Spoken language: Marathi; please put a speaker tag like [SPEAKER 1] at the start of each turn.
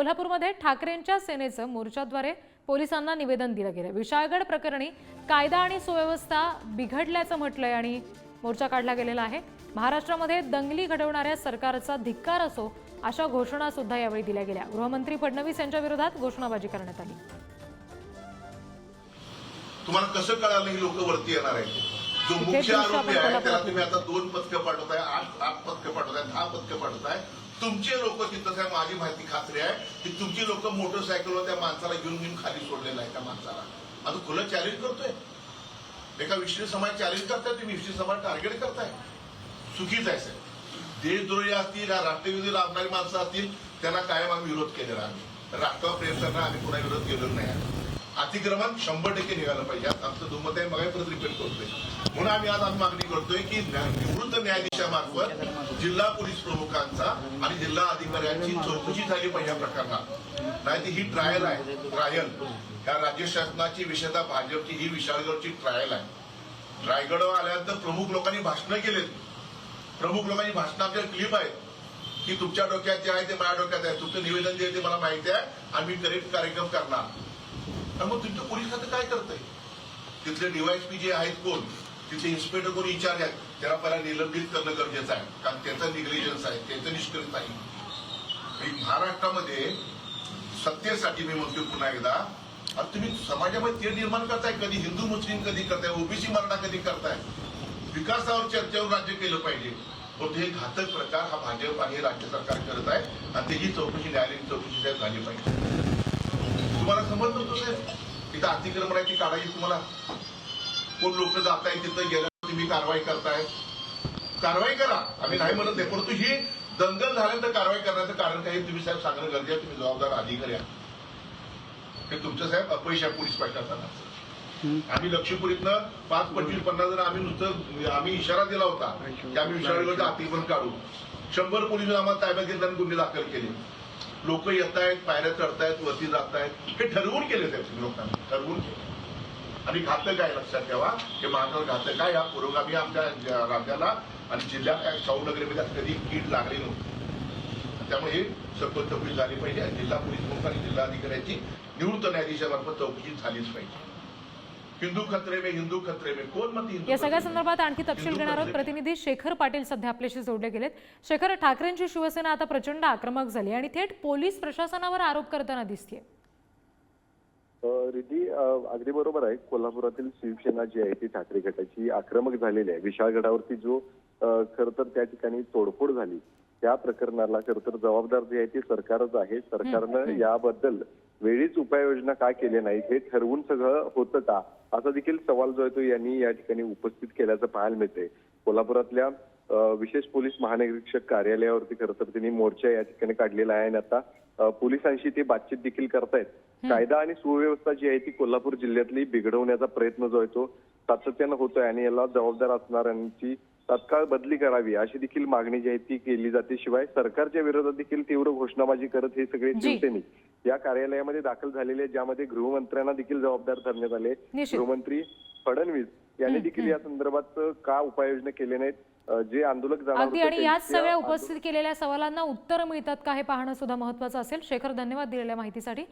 [SPEAKER 1] कोल्हापूरमध्ये ठाकरेंच्या सेनेचं मोर्चाद्वारे पोलिसांना निवेदन दिलं गेलं. विशाळगड प्रकरणी कायदा आणि सुव्यवस्था बिघडल्याचं म्हटलंय आणि मोर्चा काढला गेलेला आहे. महाराष्ट्रामध्ये दंगली घडवणाऱ्या सरकारचा धिक्कार असो अशा घोषणा सुद्धा यावेळी दिल्या गेल्या. गृहमंत्री फडणवीस यांच्या विरोधात घोषणाबाजी करण्यात आली.
[SPEAKER 2] तुम्हाला कसं कळालं ही लोक वरती येणार आहेत? जो मुख्य आरोपी आहे त्याला तुम्ही आता दोन पथकं पाठवताय आठ आठ पथकं पाठवताय दहा पथकं पाठवताय. तुमचे लोक तिथं काय माझी माहिती खात्री आहे की तुमची लोक मोटरसायकलवर त्या माणसाला घेऊन घेऊन खाली सोडलेलं आहे त्या माणसाला. आता खुलं चॅलेंज करतोय. एका विषय समाज चॅलेंज करताय तुम्ही विषय समाज टार्गेट करताय. चुकीच आहे साहेब देशद्रोही असतील या राष्ट्रविरोधी लाभणारी माणसं असतील त्यांना कायम आम्ही विरोध केलेला आहे. आम्ही राष्ट्रावर प्रेम करणार आम्ही पुन्हा विरोध केलेला नाही. अतिक्रमण शंभर टक्के निघालं पाहिजे. आमचं दुमत आहे मग म्हणून आम्ही आज मागणी करतोय की निवृत्त न्यायाधीशामार्फत जिल्हा पोलीस प्रमुखांचा आणि जिल्हा अधिकाऱ्यांची चौकशी झाली पाहिजे प्रकरणात. नाही ती ही ट्रायल आहे. ट्रायल या राज्य शासनाची विशेषतः भाजपची ही विशाळगडची ट्रायल आहे. रायगड आल्यानंतर प्रमुख लोकांनी भाषणं केलेत. प्रमुख लोकांनी भाषणं आपल्याला क्लिप आहेत. की तुमच्या डोक्यात जे आहे ते माझ्या डोक्यात आहे. तुमचं निवेदन जे आहे ते मला माहिती आहे. आणि मी करेक्ट कार्यक्रम करणार. तर मग तुमचं पोलीस खातं काय करतंय? तिथले डीवायएसपी जे आहेत कोण? तिथे इन्स्पेक्टर कोणी इन्चार्ज आहेत त्याला पहिला निलंबित करणं गरजेचं आहे. कारण त्याचं निग्लिजन्स आहे. त्याचं निष्कर्ष नाही महाराष्ट्रामध्ये सत्तेसाठी मी म्हणतो पुन्हा एकदा. आता तुम्ही समाजामध्ये ते निर्माण करताय कधी? हिंदू मुस्लिम कधी करताय? ओबीसी मराठा कधी करताय? विकासावर चर्चेवर राज्य केलं पाहिजे. पण हे घातक प्रकार हा भाजप आणि राज्य सरकार करत आहे. आणि त्याची चौकशी न्यायालयीन चौकशी साहेब झाली पाहिजे. तुम्हाला समजत होतं साहेब? तिथं अतिक्रमण आहे ती काढायची तुम्हाला कोण लोक जात आहे तिथं गेल्यावर तुम्ही कारवाई करताय? कारवाई करा. आम्ही नाही म्हणत नाही परंतु ही दंगल झाल्यानंतर कारवाई करण्याचं कारण काही तुम्ही साहेब सांगणं गरजेचं आहे. तुम्ही जबाबदार अधिकारी आहात. हे तुमचं साहेब अपयश आहे पोलीस प्रशासनाचं. आम्ही लक्ष्मीपुरीतनं पाच पंचवीस पन्नास जण आम्ही नुसतं आम्ही इशारा दिला होता की आम्ही विशाळगडचं अतिक्रमण काढू. शंभर पोलीस आम्हाला ताब्यात घेतला आणि गुन्हे दाखल केले. लोक येत आहेत पायऱ्या चढतायत वरती जात आहेत हे ठरवून केले साहेब लोकांनी. ठरवून केले. आणि घातक आहे लक्षात ठेवा. हे महाराष्ट्र घातक आहे. या पुरोगामी आमच्या राज्याला आणि जिल्ह्यात शाहूनगरीमध्ये कधी कीड लागली नव्हती. त्यामुळे हे सखोल चौकशी झाली पाहिजे. आणि जिल्हा पोलीस प्रमुख आणि जिल्हाधिकाऱ्यांची निवृत्त न्यायाधीशामार्फत चौकशी झालीच पाहिजे. हिंदू खत्रे में हिंदू खत्रे में. कोण हिंदू
[SPEAKER 1] या सगळ्या? संदर्भात आणखी तपशील घेणार आहोत. प्रतिनिधी शेखर पाटील सध्या आपल्याशी जोडले गेलेत. शेखर ठाकरेंची शिवसेना आता प्रचंड आक्रमक झाली आणि थेट पोलीस प्रशासनावर आरोप करताना दिसतीये.
[SPEAKER 3] रिद्धी अगदी बरोबर आहे. कोल्हापुरातील शिवसेना जी आहे ती ठाकरे गटाची आक्रमक झालेली आहे. विशाळगडावरती जो खर तर त्या ठिकाणी तोडफोड झाली त्या प्रकरणाला खर तर जबाबदार जे आहे ते सरकारच आहे. सरकारनं याबद्दल वेळीच उपाययोजना का केल्या नाहीत हे ठरवून सगळं होतं का? असा देखील सवाल जो आहे तो यांनी या ठिकाणी उपस्थित केल्याचं पाहायला मिळते कोल्हापुरातल्या विशेष पोलीस महानिरीक्षक कार्यालयावरती खरं तर त्यांनी मोर्चा या ठिकाणी काढलेला आहे आणि आता पोलिसांशी ते बातचीत देखील करतायत कायदा आणि सुव्यवस्था जी आहे ती कोल्हापूर जिल्ह्यातली बिघडवण्याचा प्रयत्न जो आहे तो सातत्यानं होतोय आणि याला जबाबदार असणाऱ्यांची तात्काळ बदली करावी अशी देखील मागणी जी आहे ती केली जाते शिवाय सरकारच्या विरोधात देखील तीव्र घोषणाबाजी करत हे सगळे
[SPEAKER 1] जी.
[SPEAKER 3] शिवसैनिक या कार्यालयामध्ये दाखल झालेले ज्यामध्ये गृहमंत्र्यांना देखील जबाबदार धरण्यात आले. गृहमंत्री फडणवीस यांनी देखील या संदर्भात का उपाययोजना केल्या नाहीत? जे आंदोलक
[SPEAKER 1] अगदी आणि याच सगळ्या उपस्थित केलेल्या सवालांना उत्तर मिळतात का हे पाहणं सुद्धा महत्वाचं असेल. शेखर धन्यवाद दिलेल्या माहितीसाठी.